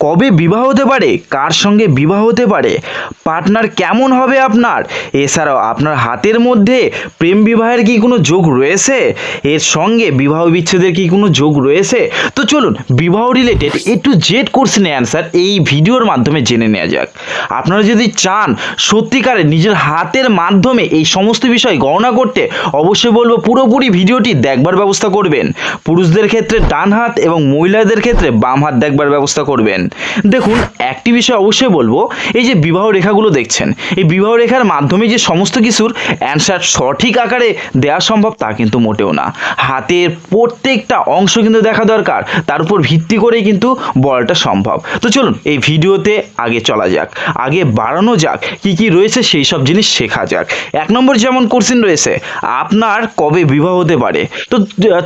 কবে বিবাহ হতে পারে? কার সঙ্গে বিবাহ হতে পারে? পার্টনার কেমন হবে আপনার? এছাড়াও আপনার হাতের মধ্যে প্রেম বিবাহের কি কোনো যোগ রয়েছে? এর সঙ্গে বিবাহ বিচ্ছেদের কি কোনো যোগ রয়েছে? তো চলুন, বিবাহ রিলেটেড এ টু জেড কোর্সিনের অ্যান্সার এই ভিডিওর মাধ্যমে জেনে নেওয়া যাক। আপনারা যদি চান সত্যিকারে নিজের হাতের মাধ্যমে এই সমস্ত বিষয় গণনা করতে, অবশ্যই বলব পুরোপুরি ভিডিওটি দেখবার ব্যবস্থা করবেন। পুরুষদের ক্ষেত্রে ডান হাত এবং মহিলাদের ক্ষেত্রে বাম হাত দেখবার ব্যবস্থা করবেন। দেখুন, একটি বিষয় অবশ্যই বলব, এই যে বিবাহ রেখাগুলো দেখছেন, এই বিবাহ রেখার মাধ্যমে যে সমস্ত কিছুর অ্যান্সার সঠিক আকারে দেওয়া সম্ভব তা কিন্তু মোটেও না। হাতের প্রত্যেকটা অংশ কিন্তু দেখা দরকার, তার উপর ভিত্তি করেই কিন্তু বলাটা সম্ভব। তো চলুন, এই ভিডিওতে আগে চলা যাক, আগে বাড়ানো যাক, কি কি রয়েছে সেই সব জিনিস শেখা যাক। এক নম্বর যেমন কোশ্চেন রয়েছে, আপনার কবে বিবাহ হতে পারে? তো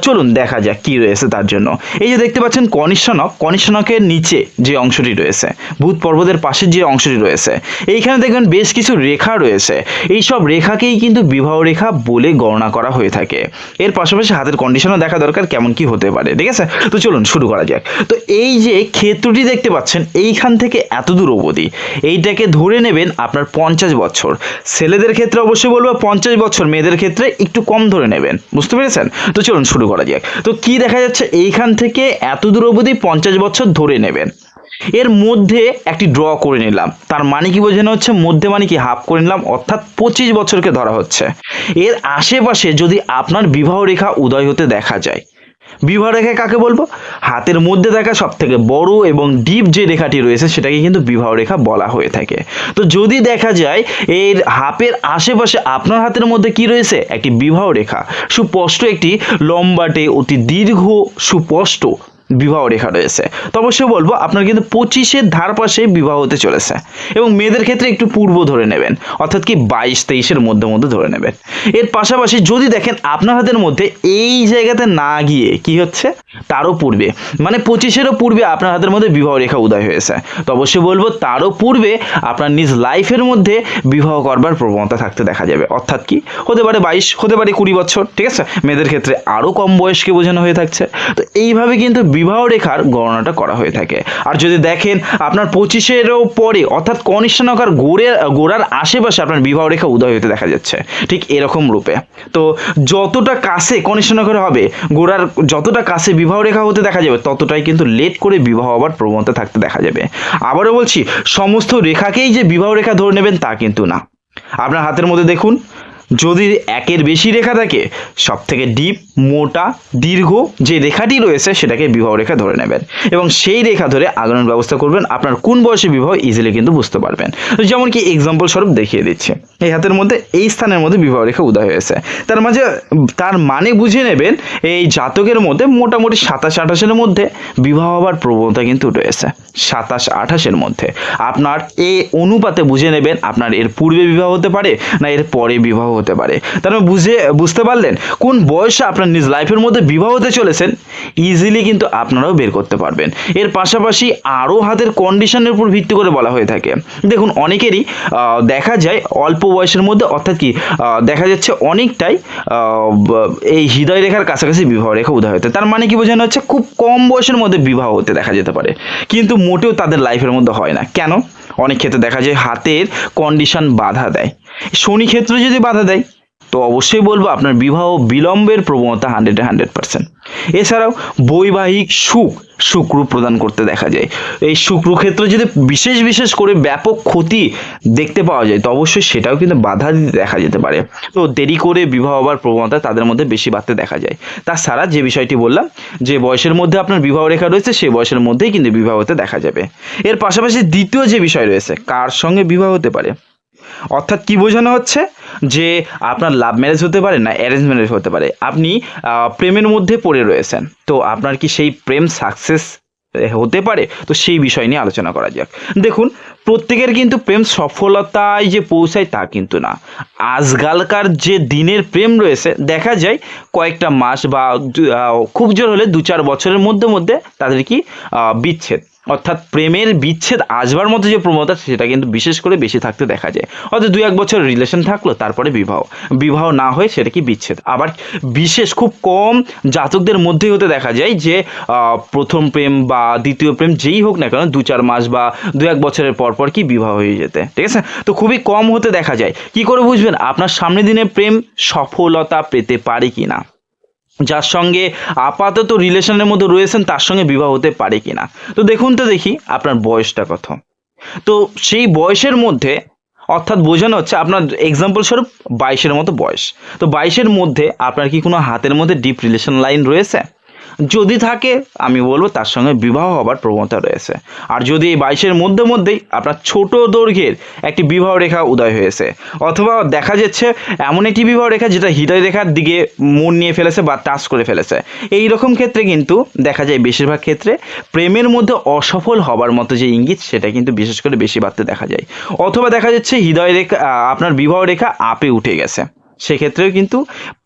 চলুন দেখা যাক কি রয়েছে তার জন্য। এই যে দেখতে পাচ্ছেন কনিষ্ঠনক কনিষ্ঠনকের নিচে যে অংশটি রয়েছে ভূত পর্বতের পাশের যে অংশটি রয়েছে, এইখানে দেখবেন বেশ কিছু রেখা রয়েছে। এই সব রেখাকেই কিন্তু বিবাহ রেখা বলে গণনা করা হয়ে থাকে। এর পাশাপাশি হাতের কন্ডিশনও দেখা দরকার কেমন কি হতে পারে, ঠিক আছে? তো চলুন শুরু করা যাক। তো এই যে ক্ষেত্রটি দেখতে পাচ্ছেন, এইখান থেকে এত দূর অবধি, এইটাকে ধরে নেবেন আপনার পঞ্চাশ বছর। ছেলেদের ক্ষেত্রে অবশ্যই বলব পঞ্চাশ বছর, মেয়েদের ক্ষেত্রে একটু কম ধরে নেবেন, বুঝতে পেরেছেন? তো চলুন শুরু করা যাক। তো কি দেখা যাচ্ছে, এইখান থেকে এত দূর অবধি পঞ্চাশ বছর ধরে নেবেন? এর মধ্যে একটি ড্র করে নিলাম। তার মানে কি বোঝানো হচ্ছে? মধ্যে মানে কি হাফ করে নিলাম, অর্থাৎ পঁচিশ বছরকে ধরা হচ্ছে। এর আশেপাশে যদি আপনার বিবাহ রেখা উদয় হতে দেখা যায়, বিবাহ রেখা কাকে বলব? হাতের মধ্যে দেখা সব থেকে বড় এবং ডিপ যে রেখাটি রয়েছে, সেটাকে কিন্তু বিবাহ রেখা বলা হয়ে থাকে। তো যদি দেখা যায়, এর হাফের আশেপাশে আপনার হাতের মধ্যে কি রয়েছে? একটি বিবাহ রেখা। সুস্পষ্ট একটি লম্বাটে অতি দীর্ঘ, সুস্পষ্ট বিবাহ রেখা রয়েছে। তো অবশ্যই বলব, আপনার কিন্তু পঁচিশের ধার পাশে বিবাহ হতে চলেছে এবং মেয়েদের ক্ষেত্রে একটু পূর্ব ধরে নেবেন, অর্থাৎ কি বাইশ, তেইশের মধ্যে মধ্যে ধরে নেবেন। এর পাশাপাশি যদি দেখেন আপনার হাতের মধ্যে এই জায়গাতে না গিয়ে কি হচ্ছে? তারও পূর্বে মানে পঁচিশেরও পূর্বে আপনার হাতের মধ্যে বিবাহ রেখা উদয় হয়েছে। তো অবশ্যই বলব, তারও পূর্বে আপনার নিজ লাইফের মধ্যে বিবাহ করবার প্রবণতা থাকতে দেখা যাবে। অর্থাৎ কি? হতে পারে বাইশ, হতে পারে কুড়ি বছর, ঠিক আছে? মেয়েদের ক্ষেত্রে আরও কম বয়সকে বোঝানো হয়ে থাকছে। তো এইভাবে কিন্তু বিবাহ রেখার গণনাটা করা হয়ে থাকে। আর যদি দেখেন, আপনার পঁচিশেরও পরে, অর্থাৎ কনিষ্ঠানকার গোড়ের গোড়ার আশেপাশে আপনার বিবাহ রেখা উদয় হতে দেখা যাচ্ছে, ঠিক এরকম রূপে। তো যতটা কাছে কনিষ্ঠানকার হবে, গোড়ার যতটা কাছে বিবাহ রেখা হতে দেখা যাবে, ততটাই কিন্তু লেট করে বিবাহ হওয়ার প্রবণতা থাকতে দেখা যাবে। আবারও বলছি, সমস্ত রেখাকেই যে বিবাহ রেখা ধরে নেবেন তা কিন্তু না। আপনার হাতের মধ্যে দেখুন যদি একের বেশি রেখা থাকে সব থেকে ডিপ মোটা, দীর্ঘ যে রেখাটি রয়েছে সেটাকে বিবাহ রেখা ধরে নেবেন। এবং সেই রেখা ধরে আগানোর ব্যবস্থা করবেন, আপনার কোন বয়সে বিবাহ ইজিলি কিন্তু বুঝতে পারবেন। যেমন কি এক্সাম্পল স্বরূপ দেখিয়ে দিচ্ছে। এই হাতের মধ্যে, এই স্থানের মধ্যে বিবাহ রেখা উদয় হয়েছে। তার মাঝে, তার মানে বুঝে নেবেন, এই জাতকের মধ্যে মোটামুটি সাতাশ আঠাশের মধ্যে বিবাহ হওয়ার প্রবণতা কিন্তু রয়েছে। সাতাশ আঠাশের মধ্যে। আপনার এই অনুপাতে বুঝে নেবেন, আপনার এর পূর্বে বিবাহ হতে পারে, না এর পরে বিবাহ হতে পারে। তার বুঝে, বুঝতে পারলেন কোন বয়সে আপনার নিজ লাইফের মধ্যে বিবাহ হতে চলেছেন? ইজিলি কিন্তু আপনারাও বের করতে পারবেন। এর পাশাপাশি আরও হাতের কন্ডিশনের উপর ভিত্তি করে বলা হয়ে থাকে। দেখুন, অনেকেরই দেখা যায় অল্প বয়সের মধ্যে, অর্থাৎ কি দেখা যাচ্ছে অনেকটাই এই হৃদয় রেখার কাছাকাছি বিবাহ রেখা উদয় হতে। তার মানে কি বোঝানো হচ্ছে, খুব কম বয়সের মধ্যে বিবাহ হতে দেখা যেতে পারে। কিন্তু মোটেও তাদের লাইফের মধ্যে হয় না। কেন? অনেক ক্ষেত্রে দেখা যায় হাতের কন্ডিশন বাধা দেয়। শনি ক্ষেত্রে যদি বাধা দেয় তো অবশ্যই বলব আপনার বিবাহ বিলম্বের প্রবণতা হান্ড্রেডে হান্ড্রেড পার্সেন্ট এছাড়াও বৈবাহিক সুখ শুক্র প্রদান করতে দেখা যায়। এই শুক্র ক্ষেত্রে যদি বিশেষ বিশেষ করে ব্যাপক ক্ষতি দেখতে পাওয়া যায়, তো অবশ্যই সেটাও কিন্তু বাধা দিতে দেখা যেতে পারে। তো দেরি করে বিবাহ হওয়ার প্রবণতা তাদের মধ্যে বেশি বাড়তে দেখা যায়। তাছাড়া যে বিষয়টি বললাম, যে বয়সের মধ্যে আপনার বিবাহ রেখা রয়েছে, সেই বয়সের মধ্যেই কিন্তু বিবাহ হতে দেখা যাবে। এর পাশাপাশি দ্বিতীয় যে বিষয় রয়েছে, কার সঙ্গে বিবাহ হতে পারে? অর্থাৎ কি বোঝানো হচ্ছে? যে আপনার লাভ ম্যারেজ হতে পারে না অ্যারেঞ্জ ম্যারেজ হতে পারে। আপনি প্রেমের মধ্যে পড়ে রয়েছেন। তো আপনার কি সেই প্রেম সাকসেস হতে পারে? তো সেই বিষয় নিয়ে আলোচনা করা যাক। দেখুন, প্রত্যেকের কিন্তু প্রেম সফলতায় যে পৌঁছায় তা কিন্তু না। আজকালকার যে দিনের প্রেম রয়েছে, দেখা যায় কয়েকটা মাস বা খুব জোর হলে দু চার বছরের মধ্যে মধ্যে তাদের কি বিচ্ছেদ। অর্থাৎ প্রেমের বিচ্ছেদ আসবার মতো যে প্রবণতা সেটা কিন্তু বিশেষ করে বেশি থাকতে দেখা যায়। অর্থাৎ দুই এক বছর রিলেশন থাকল, তারপরে বিবাহ। বিবাহ না হয়ে সেটা কি বিচ্ছেদ? আবার বিশেষ খুব কম জাতকদের মধ্যেই হতে দেখা যায় যে প্রথম প্রেম বা দ্বিতীয় প্রেম যেই হোক না কেন, দু চার মাস বা দু এক বছরের পর পর কি বিবাহ হয়ে যেতে। ঠিক আছে? তো খুবই কম হতে দেখা যায়। কি করে বুঝবেন? আপনার সামনে দিনে প্রেম সফলতা পেতে পারে কি না যার সঙ্গে আপাতত রিলেশনের মধ্যে রয়েছেন, তার সঙ্গে বিবাহ হতে পারে কিনা। তো দেখুন তো দেখি আপনার বয়সটা কত। তো সেই বয়সের মধ্যে, অর্থাৎ বোঝানো হচ্ছে আপনার এক্সাম্পল স্বরূপ বাইশের মতো বয়স। তো বাইশের মধ্যে আপনার কি কোনো হাতের মধ্যে ডিপ রিলেশন লাইন রয়েছে? যদি থাকে, আমি বলব তার সঙ্গে বিবাহ হবার প্রবণতা রয়েছে। আর যদি এই বাইশের মধ্যে মধ্যেই আপনার ছোট দৈর্ঘ্যের একটি বিবাহ রেখা উদয় হয়েছে, অথবা দেখা যাচ্ছে এমন একটি বিবাহ রেখা যেটা হৃদয় রেখার দিকে মন নিয়ে ফেলেছে বা টাচ করে ফেলেছে। এই রকম ক্ষেত্রে কিন্তু দেখা যায় বেশিরভাগ ক্ষেত্রে প্রেমের মধ্যে অসফল হবার মতো যে ইঙ্গিত, সেটা কিন্তু বিশেষ করে বেশি বাড়তে দেখা যায়। অথবা দেখা যাচ্ছে হৃদয় রেখা আপনার বিবাহ রেখা আপে উঠে গেছে। সেক্ষেত্রেও কিন্তু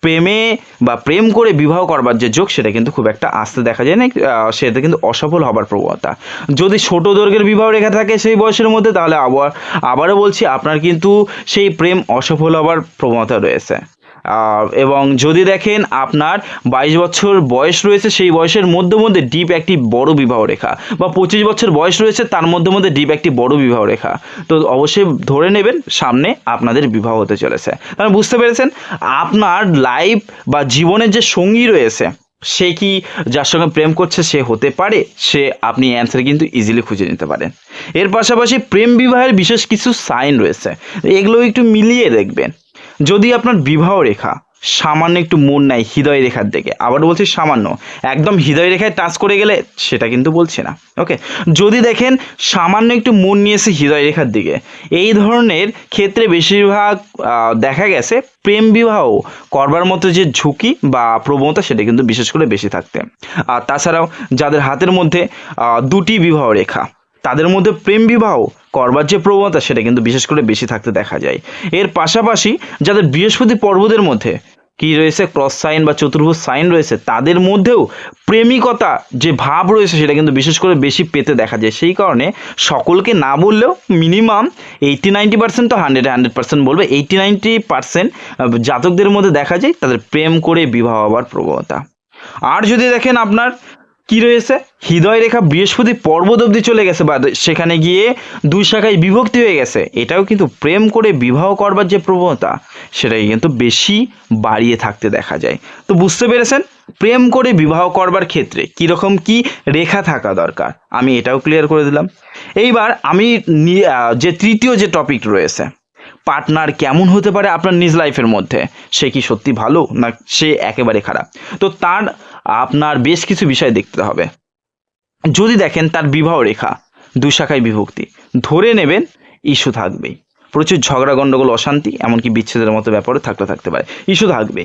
প্রেমে বা প্রেম করে বিবাহ করবার যে যোগ, সেটা কিন্তু খুব একটা আসতে দেখা যায় না সেটা কিন্তু অসফল হবার প্রবণতা। যদি ছোট দৈর্ঘ্যের বিবাহ রেখা থাকে সেই বয়সের মধ্যে, তাহলে আবার, আবারও বলছি, আপনার কিন্তু সেই প্রেম অসফল হবার প্রবণতা রয়েছে। এবং যদি দেখেন আপনার বাইশ বছর বয়স রয়েছে, সেই বয়সের মধ্যে মধ্যে ডিপ একটি বড় বিবাহ রেখা বা পঁচিশ বছর বয়স রয়েছে, তার মধ্যে মধ্যে ডিপ একটি বড় বিবাহ রেখা। তো অবশ্যই ধরে নেবেন, সামনে আপনাদের বিবাহ হতে চলেছে। তাহলে বুঝতে পেরেছেন, আপনার লাইফ বা জীবনের যে সঙ্গী রয়েছে, সে কি যার সঙ্গে প্রেম করছে, সে হতে পারে? সে আপনি অ্যান্সার কিন্তু ইজিলি খুঁজে নিতে পারেন। এর পাশাপাশি প্রেম বিবাহের বিশেষ কিছু সাইন রয়েছে। এগুলো একটু মিলিয়ে দেখবেন। যদি আপনার বিবাহ রেখা সামান্য একটু মন নেয় হৃদয় রেখার দিকে, আবার বলছি সামান্য, একদম হৃদয় রেখায় টাচ করে গেলে সেটা কিন্তু বলছে না ওকে যদি দেখেন সামান্য একটু মন নিয়েছে হৃদয় রেখার দিকে, এই ধরনের ক্ষেত্রে বেশিরভাগ দেখা গেছে প্রেম বিবাহ করবার মতো যে ঝুঁকি বা প্রবণতা সেটা কিন্তু বিশেষ করে বেশি থাকতে। আর তাছাড়াও যাদের হাতের মধ্যে দুটি বিবাহ রেখা তাদের মধ্যে প্রেম বিবাহ করবার যে প্রবণতা সেটা কিন্তু বিশেষ করে বেশি থাকতে দেখা যায়। এর পাশাপাশি যাদের বৃহস্পতি পর্বতের মধ্যে কি রয়েছে ক্রস সাইন বা চতুর্ভুজ সাইন রয়েছে, তাদের মধ্যেও প্রেমিকতা যে ভাব রয়েছে সেটা কিন্তু বিশেষ করে বেশি পেতে দেখা যায়। সেই কারণে সকলকে না বললেও মিনিমাম এইটি নাইনটি পার্সেন্ট তো হান্ড্রেড হান্ড্রেড পার্সেন্ট বলবে। এইটি নাইনটি পার্সেন্ট জাতকদের মধ্যে দেখা যায় তাদের প্রেম করে বিবাহ হওয়ার প্রবণতা। আর যদি দেখেন আপনার কি রয়েছে? হৃদয় রেখা বৃহস্পতি পর্বত অবধি চলে গেছে বা সেখানে গিয়ে দুই শাখায় বিভক্তি হয়ে গেছে। এটাও কিন্তু প্রেম করে বিবাহ করবার যে প্রবণতা সেটাই কিন্তু বেশি বাড়িয়ে থাকতে দেখা যায়। তো বুঝতে পেরেছেন? প্রেম করে বিবাহ করবার ক্ষেত্রে কীরকম কি রেখা থাকা দরকার? আমি এটাও ক্লিয়ার করে দিলাম। এইবার আমি যে তৃতীয় যে টপিক রয়েছে পার্টনার কেমন হতে পারে আপনার নিজ লাইফের মধ্যে? সে কি সত্যি ভালো, না সে একেবারে খারাপ? তো তার, আপনার বেশ কিছু বিষয় দেখতে হবে। যদি দেখেন তার বিবাহ রেখা, দুই শাখায় বিভক্তি, ধরে নেবেন ইস্যু থাকবেই প্রচুর ঝগড়া গণ্ডগোল অশান্তি, এমনকি বিচ্ছেদের মতো ব্যাপারও থাকতে থাকতে পারে। ইস্যু থাকবে।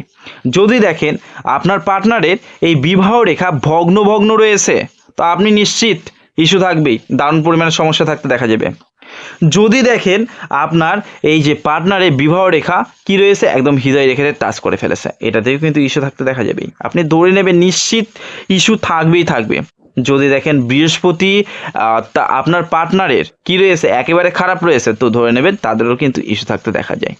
যদি দেখেন আপনার পার্টনারের এই বিবাহ রেখা ভগ্ন ভগ্ন রয়েছে, তো আপনি নিশ্চিত ইস্যু থাকবেই। দারুণ পরিমাণে সমস্যা থাকতে দেখা যাবে। যদি দেখেন আপনার এই যে পার্টনারের বিবাহ রেখা কি রয়েছে, একদম হৃদয় রেখাতে টাচ করে ফেলেছে। এটাতেও কিন্তু ইস্যু থাকতে দেখা যাবেই আপনি দৌড়ে নেবেন নিশ্চিত ইস্যু থাকবেই থাকবে। যদি দেখেন বৃহস্পতি আপনার পার্টনারের কি রয়েছে, একেবারে খারাপ রয়েছে, তো ধরে নেবেন তাদেরও কিন্তু ইস্যু থাকতে দেখা যায়।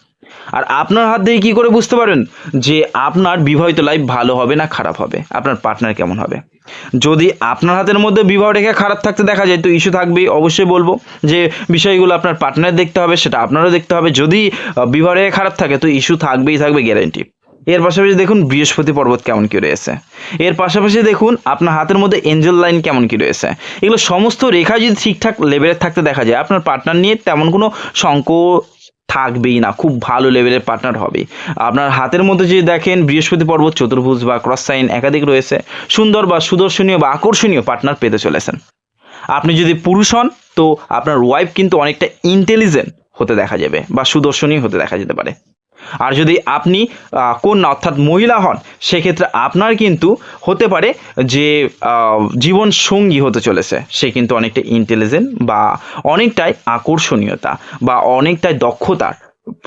আর আপনার হাত দিয়ে কী করে বুঝতে পারেন? যে আপনার বিবাহিত লাইফ ভালো হবে না খারাপ হবে? আপনার পার্টনার কেমন হবে? যদি আপনার হাতের মধ্যে বিবাহ রেখা খারাপ থাকতে দেখা যায়, তো ইস্যু থাকবেই। অবশ্যই বলব যে বিষয়গুলো আপনার পার্টনার দেখতে হবে, সেটা আপনারও দেখতে হবে। যদি বিবাহ রেখা খারাপ থাকে, তো ইস্যু থাকবেই, থাকবে গ্যারেন্টি এর পাশাপাশি দেখুন, বৃহস্পতি পর্বত কেমন কি রয়েছে। এর পাশাপাশি দেখুন, আপনার হাতের মধ্যে এঞ্জেল লাইন কেমন কি রয়েছে। এগুলো সমস্ত রেখা যদি ঠিকঠাক লেভেলের থাকতে দেখা যায়, আপনার পার্টনার নিয়ে তেমন কোনো সংকোচ থাকবেই না, খুব ভালো লেভেলের পার্টনার হবে। আপনার হাতের মধ্যে যদি দেখেন বৃহস্পতি পর্বত চতুর্ভুজ বা ক্রস সাইন একাধিক রয়েছে, সুন্দর বা সুদর্শনীয় বা আকর্ষণীয় পার্টনার পেতে চলেছেন। আপনি যদি পুরুষ হন, তো আপনার ওয়াইফ কিন্তু অনেকটা ইন্টেলিজেন্ট হতে দেখা যাবে বা সুদর্শনীয় হতে দেখা যেতে পারে। আর যদি আপনি কন্যা অর্থাৎ মহিলা হন, সেক্ষেত্রে আপনার কিন্তু হতে পারে যে জীবন সঙ্গী হতে চলেছে। সে কিন্তু অনেকটা ইন্টেলিজেন্ট বা অনেকটাই আকর্ষণীয়তা বা অনেকটাই দক্ষতার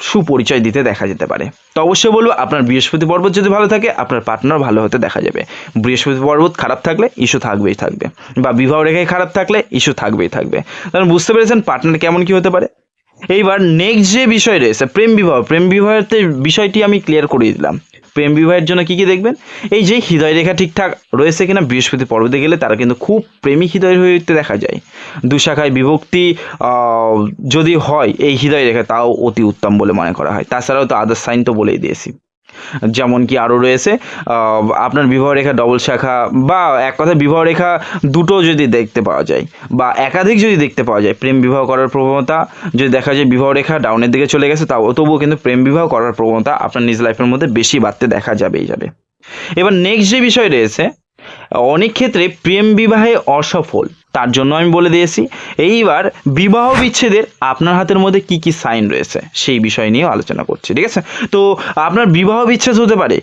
সুপরিচয় দিতে দেখা যেতে পারে। তো অবশ্যই বলব, আপনার বৃহস্পতি পর্বত যদি ভালো থাকে, আপনার পার্টনার ভালো হতে দেখা যাবে। বৃহস্পতি পর্বত খারাপ থাকলে, ইস্যু থাকবেই থাকবে। বা বিবাহ রেখায় খারাপ থাকলে, ইস্যু থাকবেই থাকবে। কারণ বুঝতে পেরেছেন পার্টনার কেমন কি হতে পারে? এইবার নেক্সট যে বিষয় রয়েছে প্রেম বিবাহ, প্রেম বিবাহতে বিষয়টি আমি ক্লিয়ার করিয়ে দিলাম। প্রেম বিবাহের জন্য কি কি দেখবেন? এই যে হৃদয় রেখা ঠিকঠাক রয়েছে কিনা, বৃহস্পতি পর্বতে গেলে তারা কিন্তু খুব প্রেমিক হৃদয় হয়ে উঠতে দেখা যায়। দুশাখায় বিভক্তি যদি হয় এই হৃদয় রেখা তাও অতি উত্তম বলে মনে করা হয়। তাছাড়াও তো আদার্স সাইন তো বলেই দিয়েছি। যেমন কি আরও রয়েছে আপনার বিবাহ রেখা ডবল শাখা বা এক কথা বিবাহ রেখা দুটো যদি দেখতে পাওয়া যায় বা একাধিক যদি দেখতে পাওয়া যায়, প্রেম বিবাহ করার প্রবণতা, যদি দেখা যায় বিবাহ রেখা ডাউনের দিকে চলে গেছে, তাও তবুও কিন্তু প্রেম বিবাহ করার প্রবণতা আপনার নিজ লাইফের মধ্যে বেশি বাড়তে দেখা যাবেই যাবে। এবার নেক্সট যে বিষয় রয়েছে, অনেক ক্ষেত্রে প্রেম বিবাহে অসফল। তার জন্য আমি বলে দিয়েছি। এইবার বিবাহ বিচ্ছেদের আপনার হাতের মধ্যে কি কি সাইন রয়েছে, সেই বিষয় নিয়ে আলোচনা করছি, ঠিক আছে? তো আপনার বিবাহ বিচ্ছেদ হতে পারে,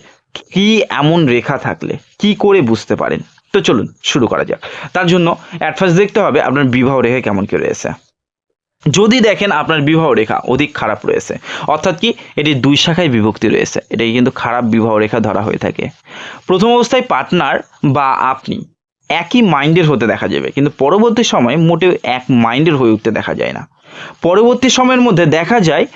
কি এমন রেখা থাকলে, কি করে বুঝতে পারেন? তো চলুন, শুরু করা যাক। তার জন্য অ্যাট দেখতে হবে আপনার বিবাহ রেখা কেমন কি রয়েছে। যদি দেখেন আপনার বিবাহ রেখা অধিক খারাপ রয়েছে, অর্থাৎ কি, এটি দুই শাখায় বিভক্তি রয়েছে, এটাকে কিন্তু খারাপ বিবাহ রেখা ধরা হয়ে থাকে। প্রথম অবস্থায় পার্টনার বা আপনি একই মাইন্ডের হতে দেখা যাবে। কিন্তু পরবর্তী সময়ে মোটেও এক মাইন্ডের হয়ে উঠতে দেখা যায় না। পরবর্তী সময়ের মধ্যে দেখা যায়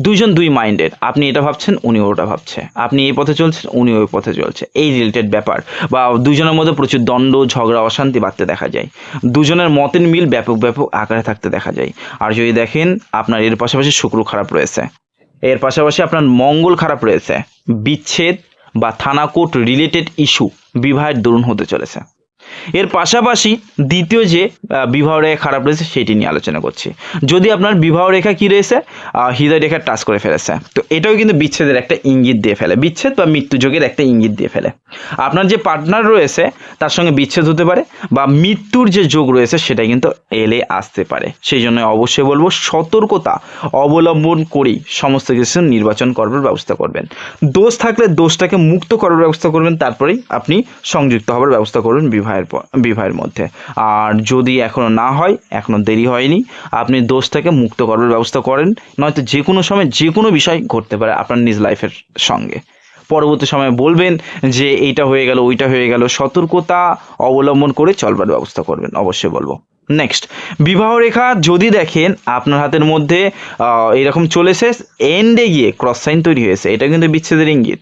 দুইজন দুই মাইন্ডের। আপনি এটা ভাবছেন উনি ওটা ভাবছে। আপনি এই পথে চলছেন উনি ওই পথে চলছে। এই রিলেটেড ব্যাপার। বা দুজনের মধ্যে প্রচুর দ্বন্দ্ব, ঝগড়া, অশান্তি বাড়তে দেখা যায়। দুজনের মতের মিল ব্যাপক ব্যাপক আকারে থাকতে দেখা যায়। আর যদি দেখেন, আপনার এর পাশাপাশি শুক্র খারাপ রয়েছে। এর পাশাপাশি আপনার মঙ্গল খারাপ রয়েছে। বিচ্ছেদ বা থানা কোর্ট রিলেটেড ইস্যু বিবাহের দরুন হতে চলেছে। এর পাশাপাশি দ্বিতীয় যে বিবাহ রেখা খারাপ রয়েছে, সেটি নিয়ে আলোচনা করছি। যদি আপনার বিবাহ রেখা কি রয়েছে হৃদয় রেখা টাচ করে ফেলেছে, তো এটাও কিন্তু বিচ্ছেদের একটা ইঙ্গিত দিয়ে ফেলে। বিচ্ছেদ বা মৃত্যু যোগের একটা ইঙ্গিত দিয়ে ফেলে। আপনার যে পার্টনার রয়েছে, তার সঙ্গে বিচ্ছেদ হতে পারে বা মৃত্যুর যে যোগ রয়েছে, সেটা কিন্তু এলে আসতে পারে। সেই জন্য অবশ্যই বলব, সতর্কতা অবলম্বন করেই সমস্ত কিছু নির্বাচন করবার ব্যবস্থা করবেন। দোষ থাকলে দোষটাকে মুক্ত করার ব্যবস্থা করবেন, তারপরেই আপনি সংযুক্ত হবার ব্যবস্থা করবেন বিবাহের বিবাহের মধ্যে। আর যদি এখনও না হয়, এখনও দেরি হয়নি, আপনি দোষটাকে মুক্ত করার ব্যবস্থা করেন, নয়তো যে কোনো সময় যে কোনো বিষয় ঘটতে পারে আপনার নিজ লাইফের সঙ্গে। পরবর্তী সময়ে বলবেন যে এইটা হয়ে গেল, ওইটা হয়ে গেল, সতর্কতা অবলম্বন করে চলবার ব্যবস্থা করবেন, অবশ্যই বলব। নেক্সট বিবাহ রেখা যদি দেখেন আপনার হাতের মধ্যে এরকম চলেছে এন্ডে গিয়ে ক্রস সাইন তৈরি হয়েছে, এটা কিন্তু বিচ্ছেদের ইঙ্গিত।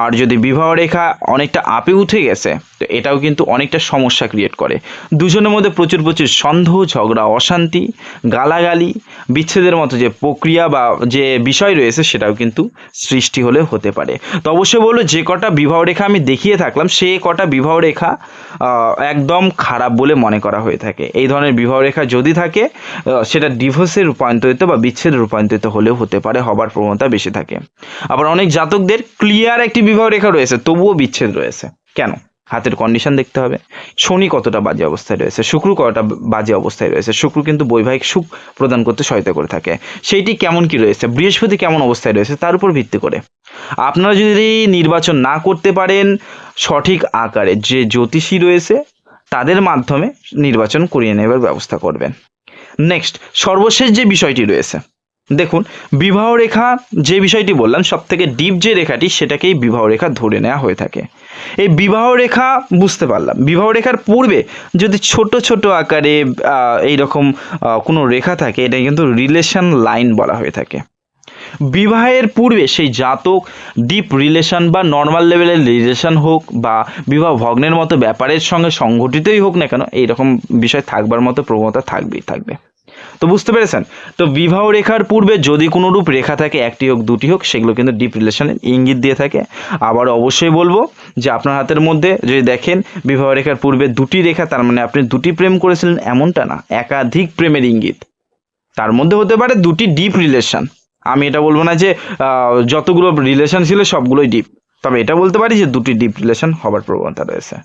আর যদি বিবাহ রেখা অনেকটা আপে উঠে গেছে, তো এটাও কিন্তু অনেকটা সমস্যা ক্রিয়েট করে। দুজনের মধ্যে প্রচুর প্রচুর সন্দেহ, ঝগড়া, অশান্তি, গালাগালি, বিচ্ছেদের মতো যে প্রক্রিয়া বা যে বিষয় রয়েছে সেটাও কিন্তু সৃষ্টি হলে হতে পারে। তো অবশ্যই বলব, যে কটা বিবাহ রেখা আমি দেখিয়ে থাকলাম, সে কটা বিবাহ রেখা একদম খারাপ বলে মনে করা হয়ে থাকে। এই ধরনের বিবাহ রেখা যদি থাকে সেটা ডিভোর্সে রূপান্তরিত বা বিচ্ছেদে রূপান্তরিত হলেও হতে পারে, হবার প্রবণতা বেশি থাকে। আবার অনেক জাতকদের ক্লিয়ার একটি বিবাহ রেখা রয়েছে, তবুও বিচ্ছেদ রয়েছে। কেন? হাতের কন্ডিশন দেখতে হবে। শনি কতটা বাজে অবস্থায় রয়েছে, শুক্র কতটা বাজে অবস্থায় রয়েছে, শুক্র কিন্তু বৈবাহিক সুখ প্রদান করতে সহায়তা করে থাকে। সেইটি কেমন কি রয়েছে, বৃহস্পতি কেমন অবস্থায় রয়েছে, তার উপর ভিত্তি করে। আপনারা যদি নির্বাচন না করতে পারেন, সঠিক আকারে যে জ্যোতিষী রয়েছে, তাদের মাধ্যমে নির্বাচন করিয়ে নেবার ব্যবস্থা করবেন। নেক্সট সর্বশেষ যে বিষয়টি রয়েছে দেখুন বিবাহ রেখা যে বিষয়টি বললাম সব থেকে ডিপ যে রেখাটি সেটাকেই বিবাহ রেখা ধরে নেওয়া হয়ে থাকে। এই বিবাহ রেখা বুঝতে পারলাম। বিবাহ রেখার পূর্বে যদি ছোট ছোট আকারে আহ, এইরকম আহ, কোনো রেখা থাকে এটা কিন্তু রিলেশন লাইন বলা হয়ে থাকে। বিবাহের পূর্বে সেই জাতক ডিপ রিলেশন বা নর্মাল লেভেলের রিলেশন হোক বা বিবাহ ভগ্নের মতো ব্যাপারের সঙ্গে সংগঠিতই হোক না কেন এইরকম বিষয় থাকবার মতো প্রবণতা থাকবেই থাকবে। তো বুঝতে পেরেছেন? তো বিবাহ রেখার পূর্বে যদি কোনো রূপ রেখা থাকে, একটি হোক, দুটি হোক, সেগুলো কিন্তু ডিপ রিলেশনের ইঙ্গিত দিয়ে থাকে। আবার অবশ্যই বলব যে আপনার হাতের মধ্যে যদি দেখেন, বিবাহ রেখার পূর্বে দুটি রেখা, তার মানে আপনি দুটি প্রেম করেছিলেন, এমনটা না, একাধিক প্রেমের ইঙ্গিত। তার মধ্যে হতে পারে দুটি ডিপ রিলেশন আমি এটা বলব না যে যতগুলো রিলেশন ছিল সবগুলোই ডিপ তবে এটা বলতে পারি যে দুটি ডিপ রিলেশন হবার প্রবণতা রয়েছে।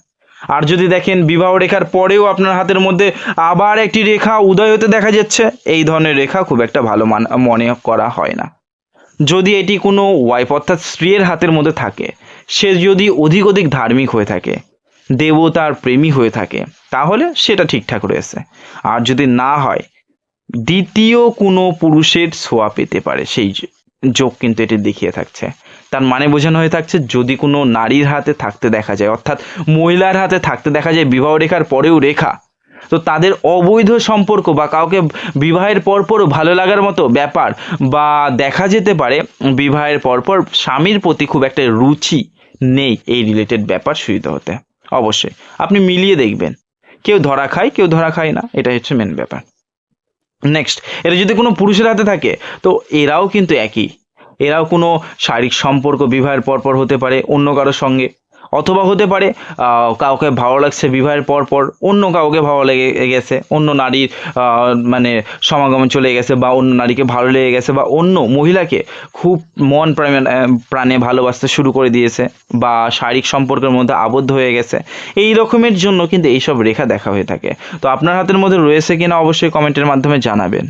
আর যদি দেখেন বিবাহ রেখার পরেও আপনার হাতের মধ্যে আবার একটি রেখা উদয় হতে দেখা যাচ্ছে, এই ধরনের রেখা খুব একটা ভালো মান করা হয় না। যদি এটি কোনো ওয়াইফ অর্থাৎ স্ত্রীর হাতের মধ্যে থাকে, সে যদি অধিক অধিক ধার্মিক হয়ে থাকে, দেবতার প্রেমী হয়ে থাকে, তাহলে সেটা ঠিকঠাক রয়েছে। আর যদি না হয়, দ্বিতীয় কোনো পুরুষের ছোঁয়া পেতে পারে, সেই যোগ কিন্তু এটি দেখিয়ে থাকছে। তার মানে বোঝানো হয়ে থাকছে যদি কোনো নারীর হাতে থাকতে দেখা যায়, অর্থাৎ মহিলার হাতে থাকতে দেখা যায় বিবাহ রেখার পরেও রেখা, তো তাদের অবৈধ সম্পর্ক বা কাউকে বিবাহের পরপরও ভালো লাগার মতো ব্যাপার বা দেখা যেতে পারে, বিবাহের পরপর স্বামীর প্রতি খুব একটা রুচি নেই এই রিলেটেড ব্যাপার সুবিধা হতে। অবশ্যই, আপনি মিলিয়ে দেখবেন। কেউ ধরা খায়, কেউ ধরা খায় না, এটাই হচ্ছে মেন ব্যাপার। নেক্সট এটা যদি কোনো পুরুষের হাতে থাকে, তো এরাও কিন্তু একই। এরাও কোনো শারীরিক সম্পর্ক, বিবাহের পরপর হতে পারে অন্য কারোর সঙ্গে। অথবা হতে পারে কাউকে ভালো লাগছে বিবাহের পর পর অন্য কাউকে ভালো লেগে গেছে, অন্য নারীর মানে সমাগমে চলে গেছে বা অন্য নারীকে ভালো লেগে গেছে বা অন্য মহিলাকে খুব মন প্রাণে প্রাণে ভালোবাসতে শুরু করে দিয়েছে বা শারীরিক সম্পর্কের মধ্যে আবদ্ধ হয়ে গেছে। এই রকমের জন্য কিন্তু এইসব রেখা দেখা হয়ে থাকে। তো আপনার হাতের মধ্যে রয়েছে কিনা অবশ্যই কমেন্টের মাধ্যমে জানাবেন।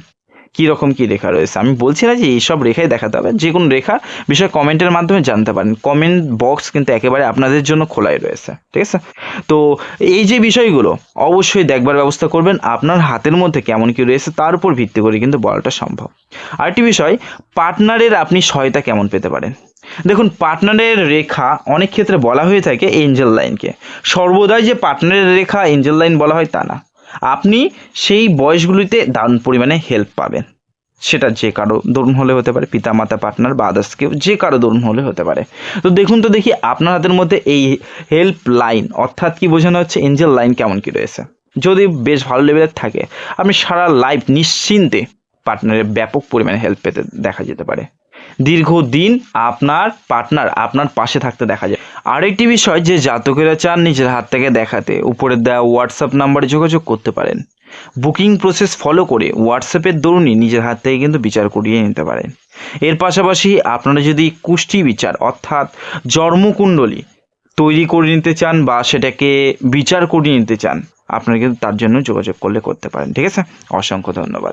কী রকম কী রেখা রয়েছে? আমি বলছি না যে এইসব রেখাই দেখাতে হবে, যে কোনো রেখা বিষয়ে কমেন্টের মাধ্যমে জানতে পারেন। কমেন্ট বক্স কিন্তু একেবারে আপনাদের জন্য খোলাই রয়েছে, ঠিক আছে? তো এই যে বিষয়গুলো, অবশ্যই দেখবার ব্যবস্থা করবেন, আপনার হাতের মধ্যে কেমন কি রয়েছে, তার উপর ভিত্তি করে কিন্তু বলাটা সম্ভব। আরেকটি বিষয় পার্টনারের আপনি সহায়তা কেমন পেতে পারেন? দেখুন পার্টনারের রেখা অনেক ক্ষেত্রে বলা হয়ে থাকে এঞ্জেল লাইনকে সর্বদাই যে পার্টনারের রেখা এঞ্জেল লাইন বলা হয় তা না। আপনি সেই বয়সগুলিতে দারুণ পরিমাণে হেল্প পাবেন। সেটা যে কারও দরুন হলে হতে পারে পিতা মাতা পার্টনার বা আদার্স কেউ যে কারও দরুন হলে হতে পারে। তো দেখুন তো দেখি আপনার হাতের মধ্যে এই হেল্প লাইন অর্থাৎ কি বোঝানো হচ্ছে এঞ্জেল লাইন কেমন কি রয়েছে? যদি বেশ ভালো লেভেলের থাকে, আপনি সারা লাইফ নিশ্চিন্তে পার্টনারের ব্যাপক পরিমাণে হেল্প পেতে দেখা যেতে পারে। দীর্ঘদিন আপনার পার্টনার আপনার পাশে থাকতে দেখা যায়। আরেকটি বিষয়, যে জাতকেরা চান নিজের হাত থেকে দেখাতে, উপরে দেওয়া হোয়াটসঅ্যাপ নাম্বারে যোগাযোগ করতে পারেন। বুকিং প্রসেস ফলো করে হোয়াটসঅ্যাপের দরুনই নিজের হাত থেকে কিন্তু বিচার করিয়ে নিতে পারেন। এর পাশাপাশি আপনারা যদি কুষ্টি বিচার, অর্থাৎ জন্মকুণ্ডলী তৈরি করে নিতে চান বা সেটাকে বিচার করিয়ে নিতে চান, আপনারা কিন্তু তার জন্য যোগাযোগ করলে করতে পারেন। ঠিক আছে? অসংখ্য ধন্যবাদ।